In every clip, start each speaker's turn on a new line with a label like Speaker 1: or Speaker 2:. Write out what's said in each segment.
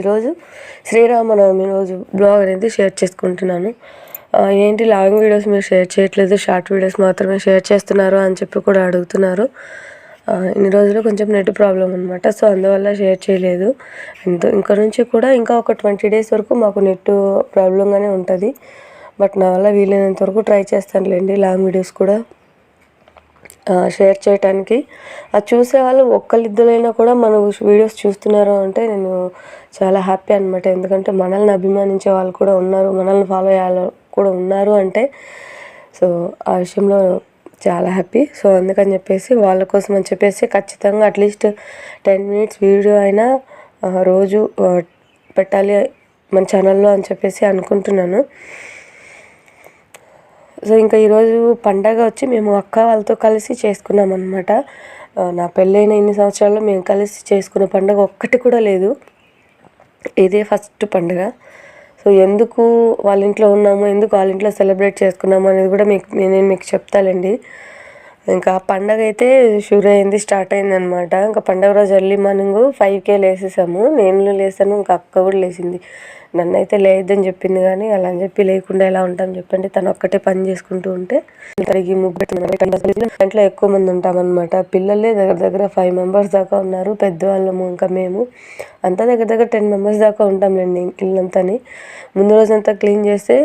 Speaker 1: ఈరోజు శ్రీరామనవమి రోజు బ్లాగ్ అనేది షేర్ చేసుకుంటున్నాను. ఏంటి లాంగ్ వీడియోస్ మీరు షేర్ చేయట్లేదు షార్ట్ వీడియోస్ మాత్రమే షేర్ చేస్తున్నారు అని చెప్పి కూడా అడుగుతున్నారు. ఇన్ని రోజులు కొంచెం నెట్ ప్రాబ్లం అనమాట సో అందువల్ల షేర్ చేయలేదు. ఇంకా నుంచి కూడా ఇంకా ఒక ట్వంటీ డేస్ వరకు మాకు నెట్ ప్రాబ్లంగానే ఉంటుంది. బట్ నా వల్ల వీలైనంత వరకు ట్రై చేస్తానులేండి లాంగ్ వీడియోస్ కూడా. షేర్ చేయటానికి. అది చూసే వాళ్ళు ఒక్కరిద్దరైనా కూడా మన వీడియోస్ చూస్తున్నారు అంటే నేను చాలా హ్యాపీ అనమాట ఎందుకంటే మనల్ని అభిమానించే వాళ్ళు కూడా ఉన్నారు మనల్ని ఫాలో అయ్యే కూడా ఉన్నారు అంటే. సో ఆ విషయంలో చాలా హ్యాపీ సో అందుకని చెప్పేసి వాళ్ళ కోసం అని చెప్పేసి ఖచ్చితంగా అట్లీస్ట్ టెన్ మినిట్స్ వీడియో అయినా రోజు పెట్టాలి మన ఛానల్లో అని చెప్పేసి అనుకుంటున్నాను. సో ఇంకా ఈరోజు పండగ వచ్చి మేము అక్క వాళ్ళతో కలిసి చేసుకున్నాం అనమాట నా పెళ్ళైన ఇన్ని సంవత్సరాల్లో మేము కలిసి చేసుకున్న పండుగ ఒక్కటి కూడా లేదు. ఇదే ఫస్ట్ పండగ. సో ఎందుకు వాళ్ళ ఇంట్లో ఉన్నాము ఎందుకు వాళ్ళ ఇంట్లో సెలబ్రేట్ చేసుకున్నాము అనేది కూడా మీకు నేను మీకు చెప్తానండి. ఇంకా పండగ అయితే షూర్ అయింది స్టార్ట్ అయింది అనమాట ఇంకా పండగ రోజు ఎర్లీ మార్నింగ్ ఫైవ్కే లేసేసాము. నేను లేసాను ఇంకా అక్క కూడా లేచింది. నన్ను అయితే లేదని చెప్పింది కానీ అలా అని చెప్పి లేకుండా ఎలా ఉంటాం చెప్పండి. తను ఒక్కటే పని చేసుకుంటూ ఉంటే తనకి ముగ్గు ఇంట్లో ఎక్కువ మంది ఉంటామన్నమాట. పిల్లలే దగ్గర దగ్గర ఫైవ్ మెంబర్స్ దాకా ఉన్నారు. పెద్దవాళ్ళము ఇంకా మేము. అంతా దగ్గర దగ్గర టెన్ మెంబర్స్ దాకా ఉంటాంలేండి ఇల్లంతాని. ముందు రోజంతా క్లీన్ చేస్తే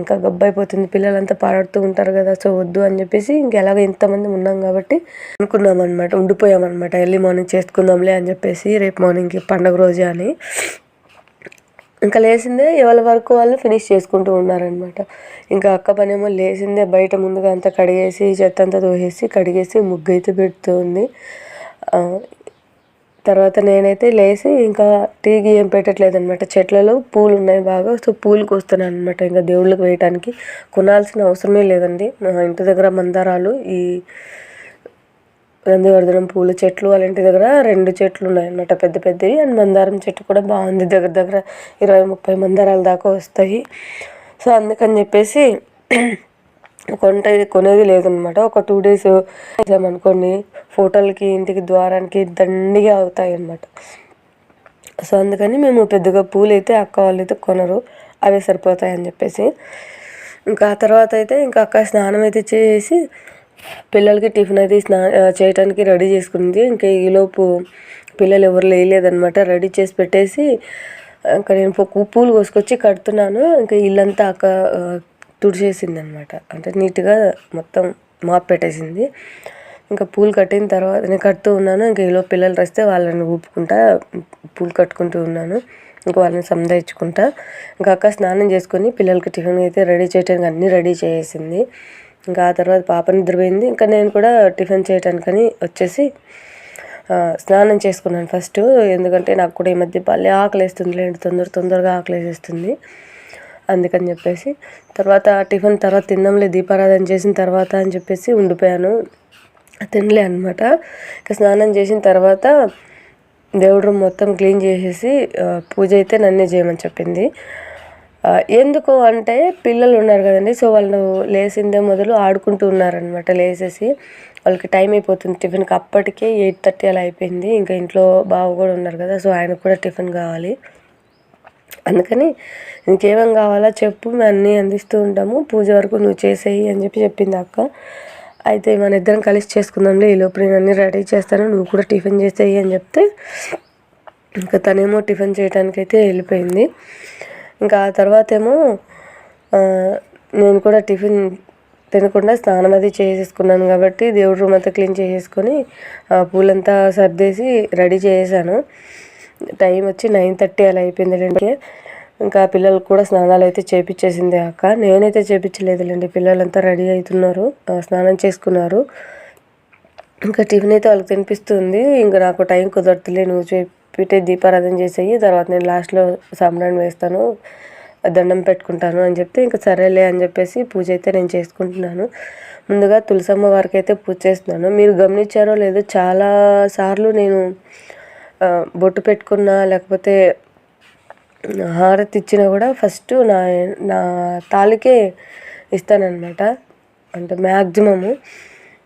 Speaker 1: ఇంకా గబ్బైపోతుంది పిల్లలంతా పాడుతూ ఉంటారు కదా సో వద్దు అని చెప్పేసి ఇంకెలాగ ఇంతమంది ఉన్నాం కాబట్టి అనుకున్నాం అనమాట ఉండిపోయామన్నమాట. ఎర్లీ మార్నింగ్ చేసుకుందాంలే అని చెప్పేసి రేపు మార్నింగ్కి పండగ రోజే అని. ఇంకా లేచిందే ఎవరి వరకు వాళ్ళు ఫినిష్ చేసుకుంటూ ఉన్నారనమాట ఇంకా అక్క పనేమో లేచిందే బయట ముందుగా అంతా కడిగేసి చెత్త అంతా తోసేసి కడిగేసి ముగ్గు అయితే పెడుతుంది తర్వాత నేనైతే లేచి ఇంకా టీ ఏం పెట్టట్లేదు అనమాట చెట్లలో పూలు ఉన్నాయి బాగా సో పూలు కోస్తున్నాను అనమాట ఇంకా దేవుళ్ళకి వేయటానికి. కొనాల్సిన అవసరమే లేదండి. మా ఇంటి దగ్గర మందారాలు ఈ నందివర్ధనం పూల చెట్లు వాళ్ళ ఇంటి దగ్గర రెండు చెట్లు ఉన్నాయన్నమాట పెద్ద పెద్దవి. అండ్ మందారం చెట్టు కూడా బాగుంది దగ్గర దగ్గర ఇరవై ముప్పై మందారాల దాకా వస్తాయి. సో అందుకని చెప్పేసి కొంటది కొనేది లేదనమాట ఒక టూ డేస్ అనుకోండి. ఫోటోలకి ఇంటికి ద్వారానికి దండిగా అవుతాయి అన్నమాట సో అందుకని మేము పెద్దగా పూలు అయితే అక్క వాళ్ళు అయితే కొనరు. అవే సరిపోతాయి అని చెప్పేసి. ఇంకా తర్వాత అయితే ఇంకా అక్క స్నానం అయితే చేసి పిల్లలకి టిఫిన్ అయితే స్నా చేయడానికి రెడీ చేసుకుంది. ఇంకా ఈలోపు పిల్లలు ఎవరు లేదనమాట రెడీ చేసి పెట్టేసి ఇంకా నేను పూలు కోసుకొచ్చి కడుతున్నాను. ఇంకా ఇల్లంతా అక్క తుడిచేసింది అనమాట అంటే నీట్గా మొత్తం మాప్ పెట్టేసింది. ఇంకా పూలు కట్టిన తర్వాత నేను కడుతూ ఉన్నాను. ఇంకా ఈలో పిల్లలు వస్తే వాళ్ళని ఊపుకుంటా పూలు కట్టుకుంటూ ఉన్నాను. ఇంకా వాళ్ళని సంధాయించుకుంటా ఇంకా అక్క స్నానం చేసుకొని పిల్లలకి టిఫిన్ అయితే రెడీ చేయడానికి అన్నీ రెడీ చేసింది. ఇంకా ఆ తర్వాత పాప నిద్రపోయింది. ఇంకా నేను కూడా టిఫిన్ చేయటానికని వచ్చేసి స్నానం చేసుకున్నాను ఫస్ట్. ఎందుకంటే నాకు కూడా ఈ మధ్య భలే ఆకలి వేస్తుంది లేండి తొందర తొందరగా ఆకలి వేసేస్తుంది అందుకని చెప్పేసి తర్వాత టిఫిన్ తర్వాత తిందాంలే దీపారాధన చేసిన తర్వాత అని చెప్పేసి ఉండిపోయాను. తినలే అనమాట ఇంకా స్నానం చేసిన తర్వాత దేవుడు మొత్తం క్లీన్ చేసేసి పూజ అయితే నన్నే చేయమని చెప్పింది. ఎందుకు అంటే పిల్లలు ఉన్నారు కదండి సో వాళ్ళు లేచిందే మొదలు ఆడుకుంటూ ఉన్నారనమాట లేచేసి వాళ్ళకి టైం అయిపోతుంది టిఫిన్కి అప్పటికే ఎయిట్ థర్టీ అలా అయిపోయింది. ఇంకా ఇంట్లో బావ కూడా ఉన్నారు కదా సో ఆయనకు కూడా టిఫిన్ కావాలి. అందుకని ఇంకేమేం కావాలో చెప్పు మేము అన్నీ అందిస్తూ ఉంటాము. పూజ వరకు నువ్వు చేసేయి అని చెప్పి చెప్పింది అక్క. అయితే మన ఇద్దరం కలిసి చేసుకుందాంలే ఈ లోపు నేను అన్నీ రెడీ చేస్తాను నువ్వు కూడా టిఫిన్ చేసేయి అని చెప్తే ఇంకా తనేమో టిఫిన్ చేయడానికి అయితే వెళ్ళిపోయింది. ఇంకా ఆ తర్వాత ఏమో నేను కూడా టిఫిన్ తినకుండా స్నానం అది చేసేసుకున్నాను కాబట్టి దేవుడి రూమ్ అంతా క్లీన్ చేసేసుకొని పూలంతా సర్దేసి రెడీ చేసేసాను. టైం వచ్చి నైన్ థర్టీ అలా అయిపోయింది ఇంకా పిల్లలకు కూడా స్నానాలు అయితే చేపించేసింది అక్క. నేనైతే చేపించలేదులేండి పిల్లలంతా రెడీ అవుతున్నారు స్నానం చేసుకున్నారు. ఇంకా టిఫిన్ అయితే వాళ్ళకి తినిపిస్తుంది ఇంకా నాకు టైం కుదరదులే నువ్వు పెట్టే దీపారాధన చేసేయి తర్వాత నేను లాస్ట్లో సాంబ్రాణి వేస్తాను దండం పెట్టుకుంటాను అని చెప్తే ఇంకా సరేలే అని చెప్పేసి పూజ అయితే నేను చేసుకుంటున్నాను. ముందుగా తులసమ్మ వారికి అయితే పూజ చేస్తున్నాను. మీరు గమనించారో లేదో చాలా సార్లు నేను బొట్టు పెట్టుకున్నా లేకపోతే హారతి ఇచ్చినా కూడా ఫస్ట్ నా నా తాలికే ఇస్తానన్నమాట. అంటే మ్యాక్సిమము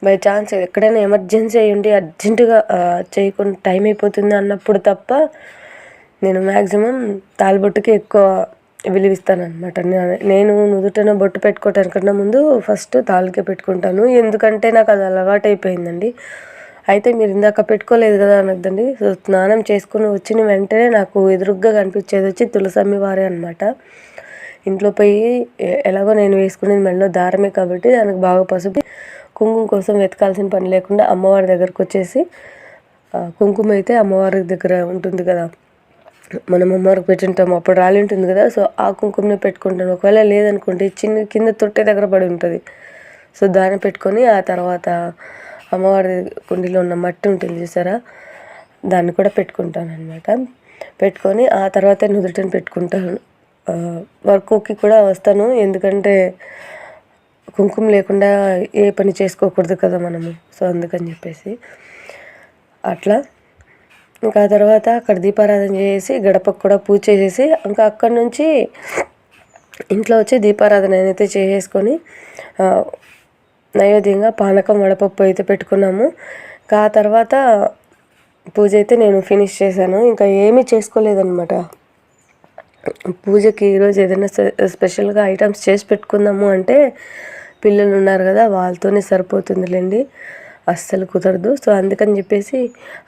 Speaker 1: బై ఛాన్స్ ఎక్కడైనా ఎమర్జెన్సీ అయ్యి ఉండి అర్జెంటుగా చేయకుండా టైం అయిపోతుంది అన్నప్పుడు తప్ప నేను మ్యాక్సిమం తాలిబొట్టుకి ఎక్కువ విలువిస్తాను అనమాట నేను నుదుటన బొట్టు పెట్టుకోవటానికన్నా ముందు ఫస్ట్ తాలికే పెట్టుకుంటాను. ఎందుకంటే నాకు అది అలవాటు అయిపోయిందండి అయితే మీరు ఇందాక పెట్టుకోలేదు కదా అనొద్దండి. సో స్నానం చేసుకుని వచ్చిన వెంటనే నాకు ఎదురుగ్గా కనిపించేది వచ్చి తులసమ్మి వారే అనమాట ఇంట్లో పోయి ఎలాగో నేను వేసుకునేది మెడలో దారమే కాబట్టి దానికి బాగా పసుపు కుంకుమ కోసం వెతకాల్సిన పని లేకుండా అమ్మవారి దగ్గరకు వచ్చేసి కుంకుమ అయితే అమ్మవారి దగ్గర ఉంటుంది కదా. మనం అమ్మవారికి పెట్టుంటాం అప్పుడు రాలి ఉంటుంది కదా. సో ఆ కుంకుమని పెట్టుకుంటాను. ఒకవేళ లేదనుకోండి చిన్న కింద తొట్టె దగ్గర పడి ఉంటుంది. సో దాన్ని పెట్టుకొని ఆ తర్వాత అమ్మవారి కుండీలో ఉన్న మట్టి ఉంటుంది చూసారా? దాన్ని కూడా పెట్టుకుంటాను అనమాట పెట్టుకొని ఆ తర్వాత నుదుటని పెట్టుకుంటాను. వర్క్కి కూడా వస్తాను. ఎందుకంటే కుంకుమ లేకుండా ఏ పని చేసుకోకూడదు కదా మనము. సో అందుకని చెప్పేసి అట్లా. ఇంకా ఆ తర్వాత అక్కడ దీపారాధన చేసి గడపకు కూడా పూజ చేసేసి ఇంకా అక్కడి నుంచి ఇంట్లో వచ్చి దీపారాధన అయితే చేసేసుకొని నైవేద్యంగా పానకం వడపప్పు అయితే పెట్టుకున్నాము. ఇంకా ఆ తర్వాత పూజ అయితే నేను ఫినిష్ చేశాను. ఇంకా ఏమీ చేసుకోలేదన్నమాట. పూజకి ఈరోజు ఏదైనా స్పెషల్గా ఐటమ్స్ చేసి పెట్టుకుందాము అంటే పిల్లలు ఉన్నారు కదా వాళ్ళతోనే సరిపోతుందిలేండి. అస్సలు కుదరదు. సో అందుకని చెప్పేసి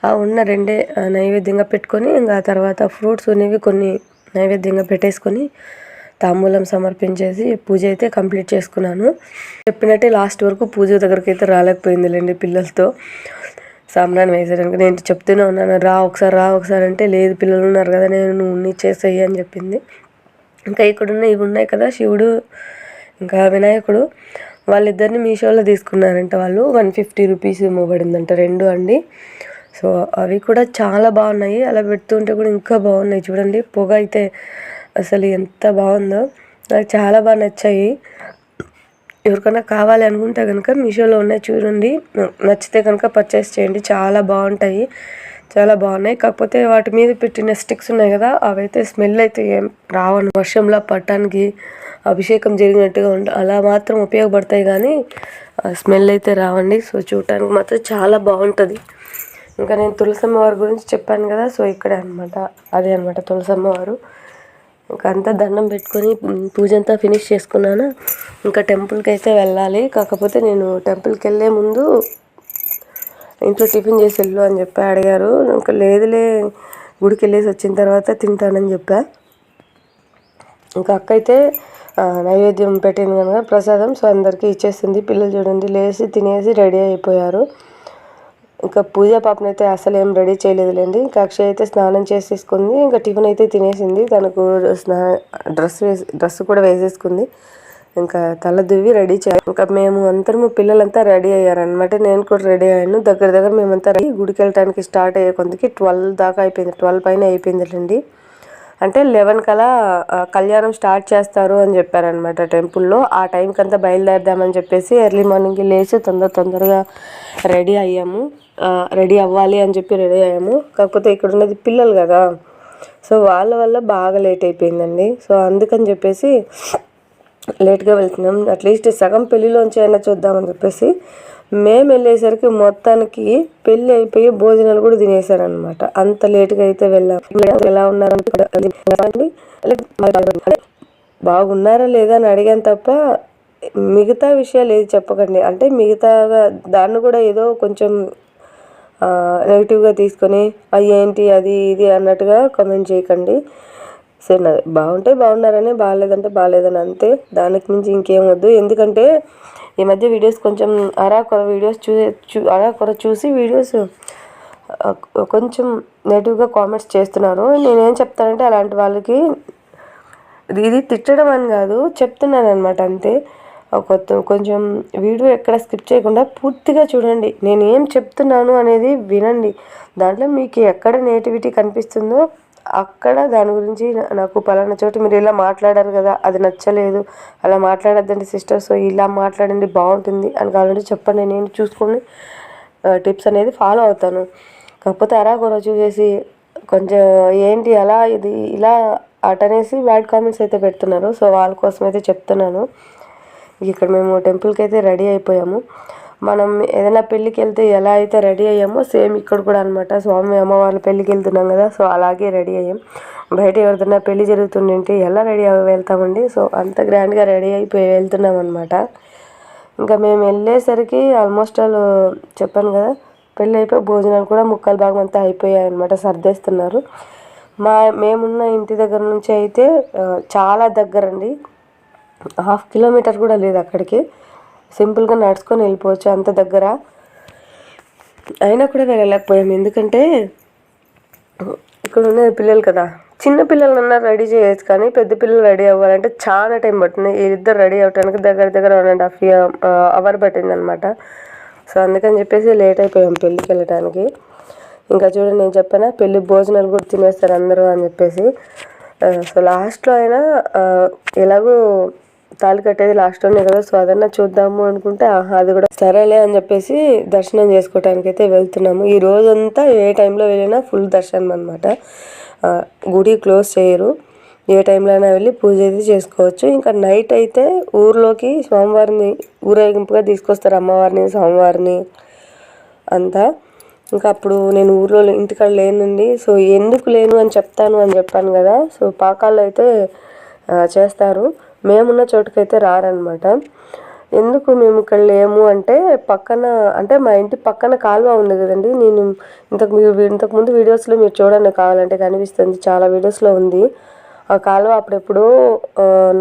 Speaker 1: ఆ ఉన్న రెండే నైవేద్యంగా పెట్టుకొని ఇంకా తర్వాత ఫ్రూట్స్ అనేవి కొన్ని నైవేద్యంగా పెట్టేసుకొని తాంబూలం సమర్పించేసి పూజ అయితే కంప్లీట్ చేసుకున్నాను. చెప్పినట్టే లాస్ట్ వరకు పూజ దగ్గరికి అయితే రాలేకపోయిందిలేండి పిల్లలతో. సామ్రాన్ వేసేయడానికి నేను చెప్తూనే ఉన్నాను రా ఒకసారి రా ఒకసారి అంటే లేదు పిల్లలు ఉన్నారు కదా నేను నువ్వు చేసేయి అని చెప్పింది. ఇంకా ఇక్కడున్న ఇవి ఉన్నాయి కదా శివుడు ఇంకా వినాయకుడు వాళ్ళిద్దరిని మీషోలో తీసుకున్నారంట వాళ్ళు. వన్ ఫిఫ్టీ రూపీస్ ఇవ్వబడిందంట రెండు అండి. సో అవి కూడా చాలా బాగున్నాయి. అలా పెడుతుంటే కూడా ఇంకా బాగున్నాయి. చూడండి పొగ అయితే అసలు ఎంత బాగుందో. నాకు చాలా బాగా నచ్చాయి. ఎవరికైనా కావాలి అనుకుంటే కనుక మీషోలో ఉన్నాయి చూడండి. నచ్చితే కనుక పర్చేస్ చేయండి. చాలా బాగుంటాయి. చాలా బాగున్నాయి. కాకపోతే వాటి మీద పెట్టిన స్టిక్స్ ఉన్నాయి కదా అవైతే స్మెల్ అయితే ఏం రావను. వర్షంలో పట్టడానికి అభిషేకం జరిగినట్టుగా ఉంట అలా మాత్రం ఉపయోగపడతాయి కానీ స్మెల్ అయితే రావండి. సో చూడటానికి మాత్రం చాలా బాగుంటుంది. ఇంకా నేను తులసమ్మ వారి గురించి చెప్పాను కదా సో ఇక్కడే అనమాట అదే అనమాట తులసమ్మ వారు. ఇంకా అంతా దండం పెట్టుకొని పూజ అంతా ఫినిష్ చేసుకున్నాను. ఇంకా టెంపుల్కి అయితే వెళ్ళాలి. కాకపోతే నేను టెంపుల్కి వెళ్ళే ముందు ఇంట్లో టిఫిన్ చేసి వెళ్ళు అని చెప్పి అడిగారు. ఇంకా లేదులే గుడికి వెళ్ళేసి వచ్చిన తర్వాత తింటానని చెప్పా. ఇంకా అక్క అయితే నైవేద్యం పెట్టింది కనుక ప్రసాదం. సో అందరికీ ఇచ్చేసింది. పిల్లలు చూడండి లేచి తినేసి రెడీ అయిపోయారు. ఇంకా పూజ పాపను అయితే అసలు ఏం రెడీ చేయలేదులేండి. ఇంకా అక్షయ్ అయితే స్నానం చేసేసుకుంది. ఇంకా టిఫిన్ అయితే తినేసింది. తనకు స్నా డ్రెస్ వేసి డ్రెస్ కూడా వేసేసుకుంది. ఇంకా తల దువ్వి రెడీ చేయాలి ఇంకా మేము అందరము పిల్లలంతా రెడీ అయ్యారనమాట నేను కూడా రెడీ అయ్యాను. దగ్గర దగ్గర మేమంతా రెడీ. గుడికి వెళ్ళడానికి స్టార్ట్ అయ్యే కొందికి ట్వెల్వ్ దాకా అయిపోయింది. ట్వెల్వ్ పైన అయిపోయిందిలేండి. అంటే లెవెన్ కలా కళ్యాణం స్టార్ట్ చేస్తారు అని చెప్పారనమాట టెంపుల్లో. ఆ టైంకి అంతా బయలుదేరదామని చెప్పేసి ఎర్లీ మార్నింగ్ లేచి తొందర తొందరగా రెడీ అయ్యాము. రెడీ అవ్వాలి అని చెప్పి రెడీ అయ్యాము. కాకపోతే ఇక్కడ ఉన్నది పిల్లలు కదా. సో వాళ్ళ వల్ల బాగా లేట్ అయిపోయిందండి. సో అందుకని చెప్పేసి లేట్గా వెళ్తున్నాం. అట్లీస్ట్ సగం పెళ్ళిలోంచి అయినా చూద్దామని చెప్పేసి మేము వెళ్ళేసరికి మొత్తానికి పెళ్ళి అయిపోయి భోజనాలు కూడా తినేసారనమాట అంత లేట్గా అయితే వెళ్ళాం. ఎలా ఉన్నారు బాగున్నారా లేదా అని అడిగాను తప్ప మిగతా విషయాలు ఏది చెప్పకండి. అంటే మిగతాగా దాన్ని కూడా ఏదో కొంచెం నెగిటివ్గా తీసుకొని అవి ఏంటి అది ఇది అన్నట్టుగా కామెంట్ చేయకండి. సరే బాగుంటే బాగున్నారని బాగాలేదంటే బాగాలేదని అంతే. దానికి మించి ఇంకేం వద్దు. ఎందుకంటే ఈ మధ్య వీడియోస్ కొంచెం అరాకొర వీడియోస్ చూ చూ అరాకొర చూసి వీడియోస్ కొంచెం నెగిటివ్గా కామెంట్స్ చేస్తున్నారు. నేనేం చెప్తానంటే అలాంటి వాళ్ళకి ఇది తిట్టడం అని కాదు చెప్తున్నాను అనమాట అంతే కొత్త కొంచెం వీడియో ఎక్కడ స్కిప్ చేయకుండా పూర్తిగా చూడండి. నేను ఏం చెప్తున్నాను అనేది వినండి. దాంట్లో మీకు ఎక్కడ నేటివిటీ కనిపిస్తుందో అక్కడ దాని గురించి నాకు పలానా చోట మీరు ఇలా మాట్లాడారు కదా అది నచ్చలేదు. అలా మాట్లాడద్దండి సిస్టర్ సో ఇలా మాట్లాడండి బాగుంటుంది అని కావాలంటే చెప్పండి నేను చూసుకొని టిప్స్ అనేది ఫాలో అవుతాను. కాకపోతే అరాకొర చూసేసి కొంచెం ఏంటి అలా ఇది ఇలా అటనేసి బ్యాడ్ కామెంట్స్ అయితే పెడుతున్నారు. సో వాళ్ళ కోసం అయితే చెప్తున్నాను. ఇక్కడ మేము టెంపుల్కి అయితే రెడీ అయిపోయాము. మనం ఏదైనా పెళ్ళికి వెళ్తే ఎలా అయితే రెడీ అయ్యామో సేమ్ ఇక్కడ కూడా అనమాట స్వామి అమ్మవార్ల పెళ్ళికి వెళ్తున్నాం కదా సో అలాగే రెడీ అయ్యాం. బయట ఎవరిదైనా పెళ్ళి జరుగుతుందంటే ఎలా రెడీ అవి వెళ్తామండి? సో అంత గ్రాండ్గా రెడీ అయిపోయి వెళ్తున్నాం అనమాట ఇంకా మేము వెళ్ళేసరికి ఆల్మోస్ట్ ఆల్ చెప్పాను కదా పెళ్ళి అయిపోయి భోజనాలు కూడా ముక్కలు భాగం అంతా అయిపోయాయి అనమాట సర్దేస్తున్నారు. మా మేమున్న ఇంటి దగ్గర నుంచి అయితే చాలా దగ్గర అండి. హాఫ్ కిలోమీటర్ కూడా లేదు అక్కడికి. సింపుల్గా నడుచుకొని వెళ్ళిపోవచ్చు అంత దగ్గర. అయినా కూడా వెళ్ళలేకపోయాం. ఎందుకంటే ఇక్కడ ఉన్నది పిల్లలు కదా చిన్న పిల్లలన్నా రెడీ చేయొచ్చు కానీ పెద్ద పిల్లలు రెడీ అవ్వాలంటే చాలా టైం పడుతుంది. వీళ్ళిద్దరు రెడీ అవ్వడానికి దగ్గర దగ్గర వన్ అండ్ హాఫ్ అవర్ పట్టింది అనమాట సో అందుకని చెప్పేసి లేట్ అయిపోయాం పెళ్ళికి వెళ్ళడానికి ఇంకా చూడండి నేను చెప్పానా పెళ్ళి భోజనాలు కూడా తినేస్తారు అందరూ అని చెప్పేసి. సో లాస్ట్లో అయినా ఎలాగో తాళి కట్టేది లాస్ట్లోనే కదా సో అదన్నా చూద్దాము అనుకుంటే ఆహా అది కూడా సరేలే అని చెప్పేసి దర్శనం చేసుకోవటానికి అయితే వెళ్తున్నాము. ఈ రోజంతా ఏ టైంలో వెళ్ళినా ఫుల్ దర్శనం అనమాట గుడి క్లోజ్ చేయరు. ఏ టైంలో అయినా వెళ్ళి పూజ అయితే చేసుకోవచ్చు. ఇంకా నైట్ అయితే ఊర్లోకి స్వామివారిని ఊరేగింపుగా తీసుకొస్తారు అమ్మవారిని స్వామివారిని అంతా. ఇంకా అప్పుడు నేను ఊర్లో ఇంటికాడ లేనండి. సో ఎందుకు లేను అని చెప్తాను అని చెప్పాను కదా. సో పాకాలు అయితే చేస్తారు. మేమున్న చోటుకైతే రారనమాట ఎందుకు మేము ఇక్కడ లేము అంటే పక్కన అంటే మా ఇంటి పక్కన కాలువ ఉంది కదండి. నేను ఇంతకు ఇంతకుముందు వీడియోస్లో మీరు చూడండి కావాలంటే కనిపిస్తుంది. చాలా వీడియోస్లో ఉంది. ఆ కాలువ అప్పుడెప్పుడు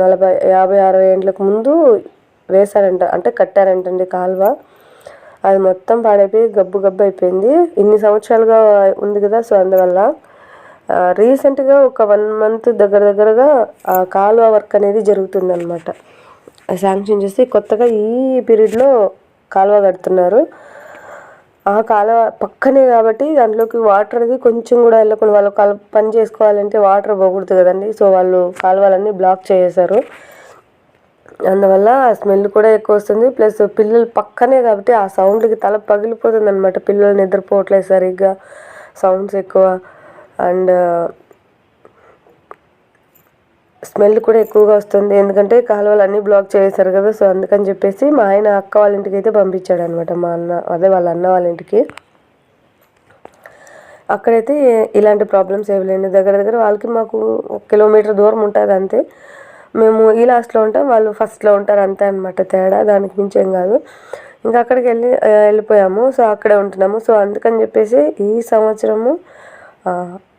Speaker 1: నలభై యాభై అరవై ఏళ్ళకు ముందు వేశారంట అంటే కట్టారంటండి కాలువ. అది మొత్తం పాడైపోయి గబ్బు గబ్బు అయిపోయింది. ఇన్ని సంవత్సరాలుగా ఉంది కదా సో అందువల్ల రీసెంట్గా ఒక వన్ మంత్ దగ్గర దగ్గరగా ఆ కాలువ వర్క్ అనేది జరుగుతుందన్నమాట. శాంక్షన్ చేసి కొత్తగా ఈ పీరియడ్లో కాలువ కడుతున్నారు. ఆ కాలువ పక్కనే కాబట్టి దాంట్లోకి వాటర్ అది కొంచెం కూడా వెళ్ళకుండా వాళ్ళు కల పని చేసుకోవాలంటే వాటర్ పోకూడదు కదండి. సో వాళ్ళు కాలువలన్నీ బ్లాక్ చేసేసారు అందువల్ల స్మెల్ కూడా ఎక్కువ వస్తుంది. ప్లస్ పిల్లలు పక్కనే కాబట్టి ఆ సౌండ్కి తల పగిలిపోతుంది అనమాట పిల్లలు నిద్రపోవట్లేదు సరిగ్గా. సౌండ్స్ ఎక్కువ. అండ్ స్మెల్ కూడా ఎక్కువగా వస్తుంది. ఎందుకంటే కాలువలు అన్నీ బ్లాక్ చేశారు కదా సో అందుకని చెప్పేసి మా ఆయన అక్క వాళ్ళ ఇంటికి అయితే పంపించాడు అనమాట మా అన్న అదే వాళ్ళ అన్న వాళ్ళ ఇంటికి. అక్కడైతే ఇలాంటి ప్రాబ్లమ్స్ ఏమి లేని దగ్గర దగ్గర వాళ్ళకి మాకు ఒక కిలోమీటర్ దూరం ఉంటుంది అంతే. మేము ఈ లాస్ట్లో ఉంటాం వాళ్ళు ఫస్ట్లో ఉంటారు అంతే అనమాట తేడా దానికి మించి ఏం కాదు. ఇంకా అక్కడికి వెళ్ళి వెళ్ళిపోయాము. సో అక్కడే ఉంటున్నాము. సో అందుకని చెప్పేసి ఈ సంవత్సరము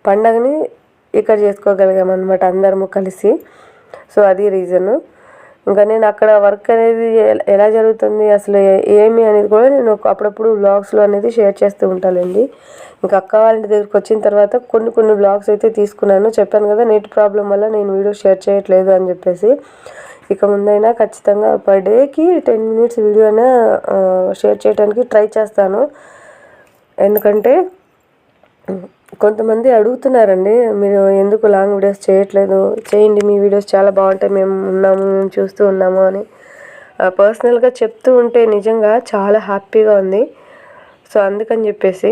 Speaker 1: పండగని ఇక్కడ చేసుకోగలిగామన్నమాట అందరము కలిసి. సో అది రీజను. ఇంకా నేను అక్కడ వర్క్ అనేది ఎలా జరుగుతుంది అసలు ఏమి అనేది కూడా నేను అప్పుడప్పుడు బ్లాగ్స్లో అనేది షేర్ చేస్తూ ఉంటానండి. ఇంకా అక్క వాళ్ళ దగ్గరికి వచ్చిన తర్వాత కొన్ని కొన్ని బ్లాగ్స్ అయితే తీసుకున్నాను. చెప్పాను కదా నెట్ ప్రాబ్లం వల్ల నేను వీడియో షేర్ చేయట్లేదు అని చెప్పేసి. ఇక ముందైనా ఖచ్చితంగా పర్ డేకి టెన్ మినిట్స్ వీడియో అయినా షేర్ చేయడానికి ట్రై చేస్తాను. ఎందుకంటే కొంతమంది అడుగుతున్నారండి మీరు ఎందుకు లాంగ్ వీడియోస్ చేయట్లేదు? చేయండి మీ వీడియోస్ చాలా బాగుంటాయి మేము ఉన్నాము మేము చూస్తూ ఉన్నాము అని. పర్సనల్గా చెప్తూ ఉంటే నిజంగా చాలా హ్యాపీగా ఉంది. సో అందుకని చెప్పేసి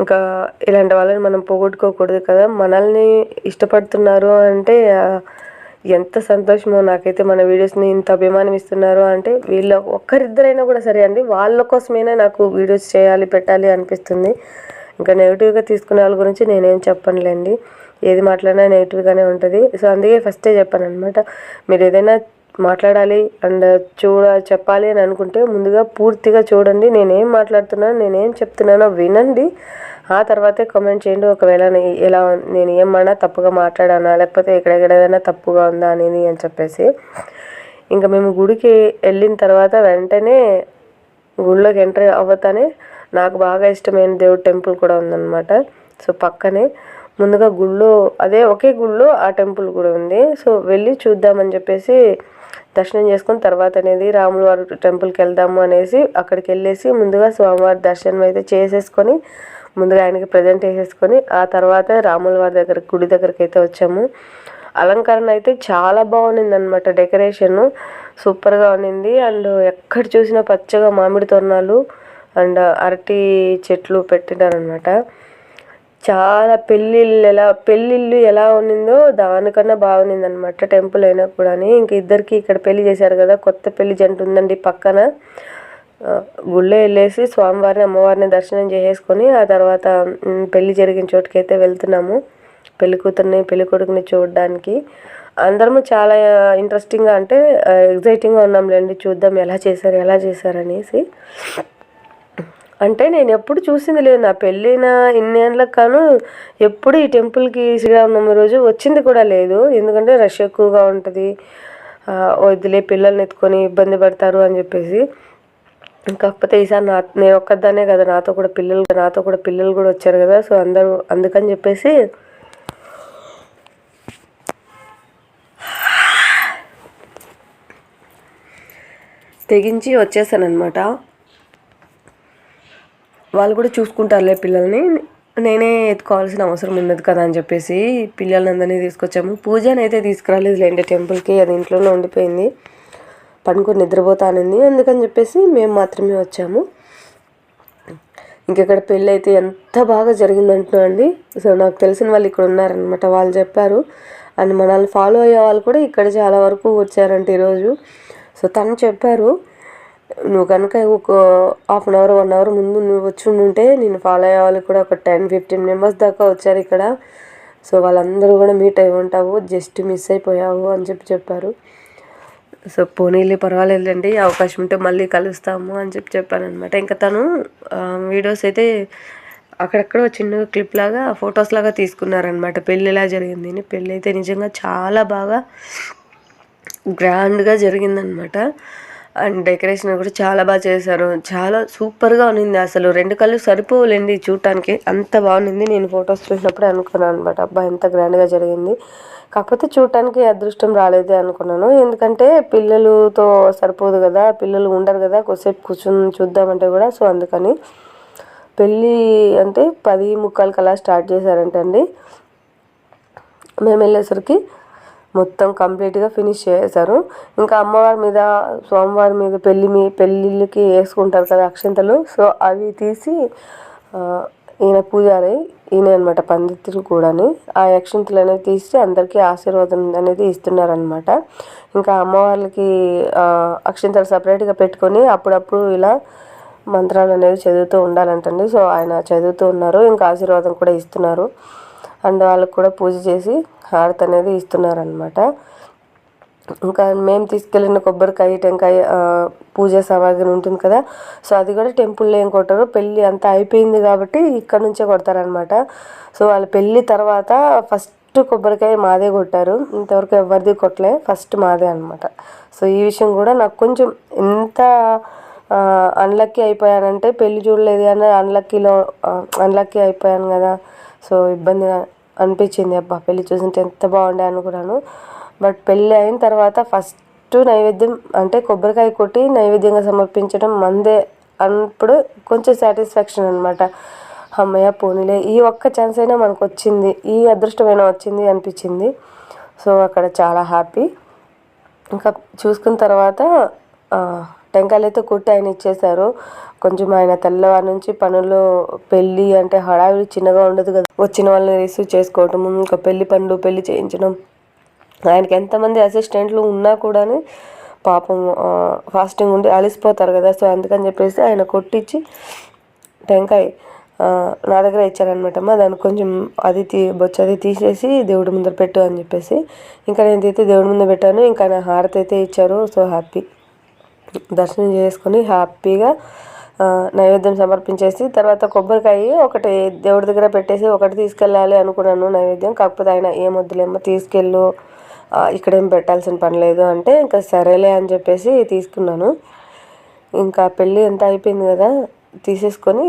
Speaker 1: ఇంకా ఇలాంటి వాళ్ళని మనం పోగొట్టుకోకూడదు కదా. మనల్ని ఇష్టపడుతున్నారు అంటే ఎంత సంతోషమో నాకైతే మన వీడియోస్ని ఇంత అభిమానం ఇస్తున్నారు అంటే వీళ్ళ ఒక్కరిద్దరైనా కూడా సరే అండి వాళ్ళ కోసమైనా నాకు వీడియోస్ చేయాలి పెట్టాలి అనిపిస్తుంది. ఇంకా నెగిటివ్గా తీసుకునే వాళ్ళ గురించి నేనేం చెప్పనులేండి. ఏది మాట్లాడినా నెగిటివ్గానే ఉంటుంది. సో అందుకే ఫస్టే చెప్పాను అనమాట మీరు ఏదైనా మాట్లాడాలి అండ్ చూడ చెప్పాలి అని అనుకుంటే ముందుగా పూర్తిగా చూడండి. నేనేం మాట్లాడుతున్నాను నేనేం చెప్తున్నానో వినండి. ఆ తర్వాతే కామెంట్ చేయండి. ఒకవేళ ఎలా నేను ఏమన్నా తప్పుగా మాట్లాడానా లేకపోతే ఎక్కడెక్కడ ఏదైనా తప్పుగా ఉందా అనేది అని చెప్పేసి. ఇంకా మేము గుడికి వెళ్ళిన తర్వాత వెంటనే గుడిలోకి ఎంటర్ అవ్వతానే నాకు బాగా ఇష్టమైన దేవుడు టెంపుల్ కూడా ఉందన్నమాట. సో పక్కనే ముందుగా గుళ్ళో అదే ఒకే గుళ్ళో ఆ టెంపుల్ కూడా ఉంది. సో వెళ్ళి చూద్దామని చెప్పేసి దర్శనం చేసుకుని తర్వాత అనేది రాముల వారి టెంపుల్కి వెళ్దాము అనేసి అక్కడికి వెళ్ళేసి ముందుగా స్వామివారి దర్శనం అయితే చేసేసుకొని ముందుగా ఆయనకి ప్రజెంట్ వేసేసుకొని ఆ తర్వాత రాముల వారి దగ్గర గుడి దగ్గరికి అయితే వచ్చాము. అలంకరణ అయితే చాలా బాగుంది అనమాట డెకరేషన్. సూపర్గా ఉన్నింది అండ్ ఎక్కడ చూసినా పచ్చగా మామిడి తోరణాలు. అండ్ అరటి చెట్లు పెట్టినారనమాట చాలా పెళ్ళిళ్ళు ఎలా పెళ్ళిళ్ళు ఎలా ఉన్నిందో దానికన్నా బాగుంది అనమాట టెంపుల్ అయినా కూడా ఇంక ఇద్దరికి ఇక్కడ పెళ్ళి చేశారు కదా కొత్త పెళ్ళి జంట ఉందండి పక్కన. గుళ్ళో వెళ్ళేసి స్వామివారిని అమ్మవారిని దర్శనం చేసేసుకొని ఆ తర్వాత పెళ్ళి జరిగిన చోటుకైతే వెళ్తున్నాము. పెళ్ళి కూతుర్ని పెళ్ళి కొడుకుని చూడడానికి. అందరము చాలా ఇంట్రెస్టింగ్గా అంటే ఎగ్జైటింగ్గా ఉన్నాంలేండి చూద్దాం ఎలా చేశారు ఎలా చేశారు అనేసి అంటే నేను ఎప్పుడు చూసింది లేదు. నా పెళ్ళైన ఇన్ని ఏళ్ళకి కాను ఎప్పుడు ఈ టెంపుల్కి శ్రీరామనవమి రోజు వచ్చింది కూడా లేదు. ఎందుకంటే రష్ ఎక్కువగా ఉంటుంది. వద్దులే వదిలే పిల్లల్ని ఎత్తుకొని ఇబ్బంది పడతారు అని చెప్పేసి. కాకపోతే ఈసారి నా నేను ఒక్కదానే కదా. నాతో కూడా పిల్లలు నాతో కూడా పిల్లలు కూడా వచ్చారు కదా. సో అందరూ అందుకని చెప్పేసి తెగించి వచ్చేసాను అనమాట వాళ్ళు కూడా చూసుకుంటారులే పిల్లల్ని. నేనే ఎత్తుకోవాల్సిన అవసరం ఉన్నది కదా అని చెప్పేసి పిల్లలందరినీ తీసుకొచ్చాము. పూజని అయితే తీసుకురాలేదులేండి టెంపుల్కి అది ఇంట్లోనే ఉండిపోయింది. పనుకొని నిద్రపోతానంది. అందుకని చెప్పేసి మేము మాత్రమే వచ్చాము. ఇంకెక్కడ పెళ్ళి అయితే ఎంత బాగా జరిగిందంటున్నా అండి. సో నాకు తెలిసిన వాళ్ళు ఇక్కడ ఉన్నారనమాట వాళ్ళు చెప్పారు. అండ్ మనల్ని ఫాలో అయ్యే వాళ్ళు కూడా ఇక్కడ చాలా వరకు వచ్చారంట ఈరోజు. సో తను చెప్పారు నువ్వు కనుక ఒక half an hour one hour ముందు నువ్వు వచ్చి ఉంటే నేను ఫాలో అయ్యే వాళ్ళు కూడా ఒక టెన్ ఫిఫ్టీన్ మెంబర్స్ దాకా వచ్చారు ఇక్కడ. సో వాళ్ళందరూ కూడా మీట్ అయి ఉంటావు జస్ట్ మిస్ అయిపోయావు అని చెప్పి చెప్పారు. సో పోనీలే పర్వాలేదండి అవకాశం ఉంటే మళ్ళీ కలుస్తాము అని చెప్పి చెప్పాను అనమాట ఇంకా తను వీడియోస్ అయితే అక్కడక్కడ చిన్న క్లిప్ లాగా ఫొటోస్ లాగా తీసుకున్నారనమాట పెళ్ళి ఎలా జరిగింది అని. పెళ్ళి అయితే నిజంగా చాలా బాగా గ్రాండ్గా జరిగిందనమాట అండ్ డెకరేషన్ కూడా చాలా బాగా చేశారు. చాలా సూపర్గా ఉన్నింది అసలు. రెండు కళ్ళు సరిపోలేండి చూడటానికి. అంత బాగుంది. నేను ఫొటోస్ చూసినప్పుడే అనుకున్నాను అనమాట అబ్బా ఎంత గ్రాండ్గా జరిగింది. కాకపోతే చూడటానికి అదృష్టం రాలేదే అనుకున్నాను. ఎందుకంటే పిల్లలతో సరిపోదు కదా పిల్లలు ఉండరు కదా కొద్దిసేపు కూర్చుని చూద్దామంటే కూడా. సో అందుకని పెళ్ళి అంటే పది ముక్కాలకి అలా స్టార్ట్ చేశారంటండి. మేము వెళ్ళేసరికి మొత్తం కంప్లీట్గా ఫినిష్ చేశారు. ఇంకా అమ్మవారి మీద స్వామివారి మీద పెళ్ళి మీ పెళ్ళిళ్ళకి వేసుకుంటారు కదా అక్షంతలు. సో అవి తీసి ఈయన పూజారి ఈయన అనమాట పండితులు కూడాని. ఆ అక్షంతలు అనేవి తీసి అందరికీ ఆశీర్వాదం అనేది ఇస్తున్నారనమాట ఇంకా అమ్మవార్లకి అక్షంతలు సపరేట్గా పెట్టుకొని అప్పుడప్పుడు ఇలా మంత్రాలు అనేవి చదువుతూ ఉండాలంటండి. సో ఆయన చదువుతూ ఉన్నారు. ఇంకా ఆశీర్వాదం కూడా ఇస్తున్నారు. అండ్ వాళ్ళకు కూడా పూజ చేసి హారతి అనేది ఇస్తున్నారనమాట ఇంకా మేము తీసుకెళ్ళిన కొబ్బరికాయ టెంకాయ పూజా పూజ సామాగ్రి ఉంటుంది కదా. సో అది కూడా టెంపుల్లో ఏం కొట్టరు. పెళ్ళి అంతా అయిపోయింది కాబట్టి ఇక్కడ నుంచే కొడతారనమాట సో వాళ్ళ పెళ్ళి తర్వాత ఫస్ట్ కొబ్బరికాయ మాదే కొట్టారు. ఇంతవరకు ఎవరిది కొట్టలే. ఫస్ట్ మాదే అనమాట సో ఈ విషయం కూడా నాకు కొంచెం ఎంత అన్లక్కీ అయిపోయానంటే పెళ్ళి చూడలేదు అని అన్లక్కీలో అన్లక్కీ అయిపోయాను కదా. సో ఇబ్బందిగా అనిపించింది. అబ్బా పెళ్ళి చూసింటే ఎంత బాగుండే అనుకున్నాను బట్ పెళ్ళి అయిన తర్వాత ఫస్ట్ నైవేద్యం అంటే కొబ్బరికాయ కొట్టి నైవేద్యంగా సమర్పించడం మందే అన్నప్పుడు కొంచెం సాటిస్ఫాక్షన్ అనమాట అమ్మయ్య పోనీలే. ఈ ఒక్క ఛాన్స్ అయినా మనకు వచ్చింది ఈ అదృష్టమైనా వచ్చింది అనిపించింది. సో అక్కడ చాలా హ్యాపీ ఇంకా చూసుకున్న తర్వాత టెంకాయలు అయితే కుట్టి ఆయన ఇచ్చేశారు. కొంచెం ఆయన తెల్లవారి నుంచి పనులు పెళ్ళి అంటే హడావిడి చిన్నగా ఉండదు కదా. వచ్చిన వాళ్ళని రిసీవ్ చేసుకోవటం ఇంకా పెళ్ళి పనులు పెళ్ళి చేయించడం. ఆయనకి ఎంతమంది అసిస్టెంట్లు ఉన్నా కూడా పాపం ఫాస్టింగ్ ఉండి అలసిపోతారు కదా. సో అందుకని చెప్పేసి ఆయన కొట్టించి టెంకాయ నా దగ్గర ఇచ్చారనమాట అమ్మ కొంచెం అది తీ బొచ్చు అది తీసేసి దేవుడి ముందర పెట్టు అని చెప్పేసి. ఇంకా నేను దేవుడి ముందర పెట్టాను. ఇంకా నా హారతి అయితే ఇచ్చారు. So happy. దర్శనం చేసుకొని హ్యాపీగా నైవేద్యం సమర్పించేసి తర్వాత కొబ్బరికాయ ఒకటి దేవుడి దగ్గర పెట్టేసి ఒకటి తీసుకెళ్ళాలి అనుకున్నాను నైవేద్యం. కాకపోతే ఆయన ఏం వద్దులేమో తీసుకెళ్ళు. ఇక్కడేం పెట్టాల్సిన పని లేదు అంటే ఇంకా సరేలే అని చెప్పేసి తీసుకున్నాను. ఇంకా పెళ్ళి అంతా అయిపోయింది కదా తీసేసుకొని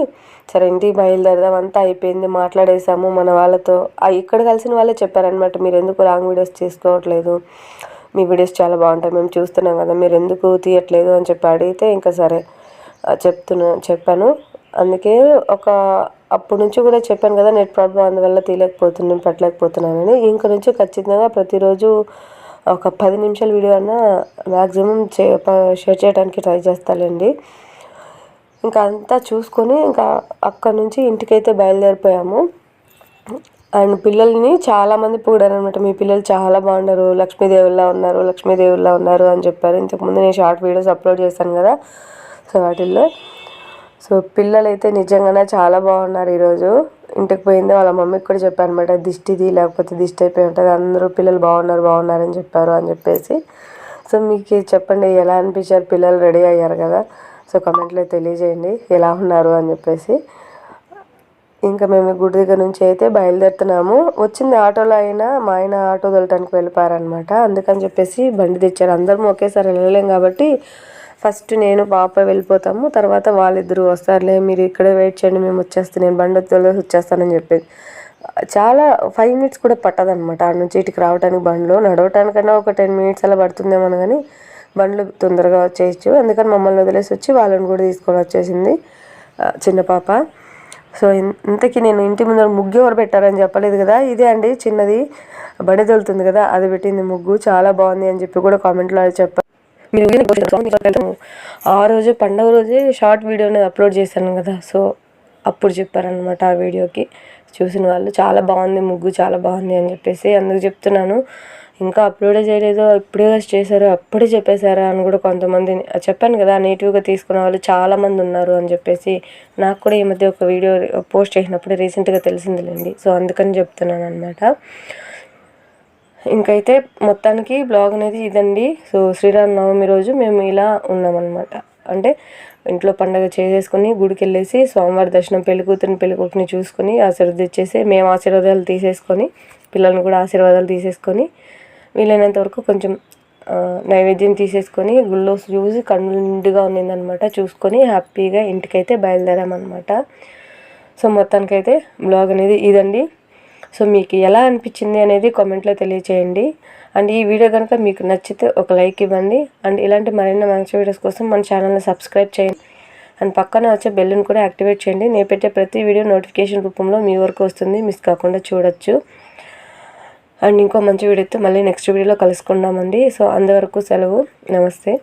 Speaker 1: సరే ఇంటికి బయలుదేరదాం అంతా అయిపోయింది మాట్లాడేసాము మన వాళ్ళతో. ఇక్కడ కలిసిన వాళ్ళే చెప్పారనమాట మీరు ఎందుకు లాంగ్ వీడియోస్ చేసుకోవట్లేదు? మీ వీడియోస్ చాలా బాగుంటాయి. మేము చూస్తున్నాం కదా మీరు ఎందుకు తీయట్లేదు అని చెప్పి అడిగితే ఇంకా సరే చెప్తున్నా చెప్పాను. అందుకే ఒక అప్పటి నుంచి కూడా చెప్పాను కదా నెట్ ప్రాబ్లం అందువల్ల తీయలేకపోతున్నాను పెట్టలేకపోతున్నానని. ఇంక నుంచి ఖచ్చితంగా ప్రతిరోజు ఒక పది నిమిషాల వీడియో అన్నా మ్యాక్సిమం చే షేర్ చేయడానికి ట్రై చేస్తానండి. ఇంకా అంతా చూసుకొని ఇంకా అక్కడ నుంచి ఇంటికైతే బయలుదేరిపోయాము. అండ్ పిల్లల్ని చాలామంది పొగిడారు అనమాట మీ పిల్లలు చాలా బాగున్నారు లక్ష్మీదేవుల్లా ఉన్నారు. లక్ష్మీదేవుల్లా ఉన్నారు అని చెప్పారు. ఇంతకుముందు నేను షార్ట్ వీడియోస్ అప్లోడ్ చేశాను కదా. సో వాటిల్లో. సో పిల్లలైతే నిజంగానే చాలా బాగున్నారు ఈరోజు. ఇంటికి పోయింది వాళ్ళ మమ్మీకి కూడా చెప్పాను అనమాట దిష్టిది లేకపోతే దిష్టి అయిపోయి ఉంటుంది అందరూ పిల్లలు బాగున్నారు బాగున్నారు అని చెప్పారు అని చెప్పేసి. సో మీకు చెప్పండి ఎలా అనిపించారు? పిల్లలు రెడీ అయ్యారు కదా. సో కమెంట్లో తెలియజేయండి. ఎలా ఉన్నారు అని చెప్పేసి. ఇంకా మేము గుడి దగ్గర నుంచి అయితే బయలుదేరుతున్నాము. వచ్చింది ఆటోలో అయినా మా ఆయన ఆటో తోలటానికి వెళ్ళిపోయారనమాట అందుకని చెప్పేసి బండి తెచ్చారు. అందరం ఒకేసారి వెళ్ళలేం కాబట్టి ఫస్ట్ నేను పాప వెళ్ళిపోతాము. తర్వాత వాళ్ళిద్దరూ వస్తారులే మీరు ఇక్కడే వెయిట్ చేయండి మేము వచ్చేస్తాను నేను బండి తోలేసి వచ్చేస్తానని చెప్పేది. చాలా ఫైవ్ మినిట్స్ కూడా పట్టదనమాట ఆడ నుంచి ఇటుకి రావడానికి బండ్లో. నడవటానికన్నా ఒక టెన్ మినిట్స్ అలా పడుతుందేమో కానీ బండ్లు తొందరగా వచ్చేయచ్చు. అందుకని మమ్మల్ని వదిలేసి వచ్చి వాళ్ళని కూడా తీసుకొని వచ్చేసింది చిన్న పాప. సో ఇంతకీ నేను ఇంటి ముందర ముగ్గు ఎవరు పెట్టారని చెప్పలేదు కదా? ఇదే అండి చిన్నది. బడి తోలుతుంది కదా అది పెట్టింది ముగ్గు. చాలా బాగుంది అని చెప్పి కూడా కామెంట్లో చెప్పారు మీరు ఆ రోజు పండగ రోజే షార్ట్ వీడియో అనేది అప్లోడ్ చేశాను కదా సో అప్పుడు చెప్పారనమాట ఆ వీడియోకి. చూసిన వాళ్ళు చాలా బాగుంది ముగ్గు చాలా బాగుంది అని చెప్పేసి అందుకు చెప్తున్నాను. ఇంకా అప్లోడే చేయలేదు ఇప్పుడే చేశారు అప్పుడే చెప్పేశారా అని కూడా కొంతమంది చెప్పాను కదా నేటివ్గా తీసుకున్న వాళ్ళు చాలామంది ఉన్నారు అని చెప్పేసి నాకు కూడా ఈ మధ్య ఒక వీడియో పోస్ట్ చేసినప్పుడు రీసెంట్గా తెలిసిందిలేండి. సో అందుకని చెప్తున్నాను అనమాట ఇంకైతే మొత్తానికి బ్లాగ్ అనేది ఇదండి. సో శ్రీరామనవమి రోజు మేము ఇలా ఉన్నామన్నమాట. అంటే ఇంట్లో పండగ చేసేసుకుని గుడికి వెళ్ళేసి స్వామివారి దర్శనం పెళ్ళి కూతురిని పెళ్ళి చూసుకొని ఆశీర్వదించేసి మేము ఆశీర్వాదాలు తీసేసుకొని పిల్లల్ని కూడా ఆశీర్వాదాలు తీసేసుకొని వీలైనంత వరకు కొంచెం నైవేద్యం తీసేసుకొని గుళ్ళో చూసి కన్నులు నిండుగా ఉన్నిందనమాట. చూసుకొని హ్యాపీగా ఇంటికైతే బయలుదేరామన్నమాట సో మొత్తానికైతే బ్లాగ్ అనేది ఇదండి. సో మీకు ఎలా అనిపించింది అనేది కామెంట్లో తెలియచేయండి. అండ్ ఈ వీడియో కనుక మీకు నచ్చితే ఒక లైక్ ఇవ్వండి. అండ్ ఇలాంటి మరిన్ని మంచి వీడియోస్ కోసం మన ఛానల్ని సబ్స్క్రైబ్ చేయండి. అండ్ పక్కన వచ్చే బెల్లును కూడా యాక్టివేట్ చేయండి. నేను పెట్టే ప్రతి వీడియో నోటిఫికేషన్ రూపంలో మీ వరకు వస్తుంది. మిస్ కాకుండా చూడొచ్చు. అండ్ ఇంకో మంచి వీడియోతో మళ్ళీ నెక్స్ట్ వీడియోలో కలుసుకుందామండి. సో అంతవరకు సెలవు. నమస్తే.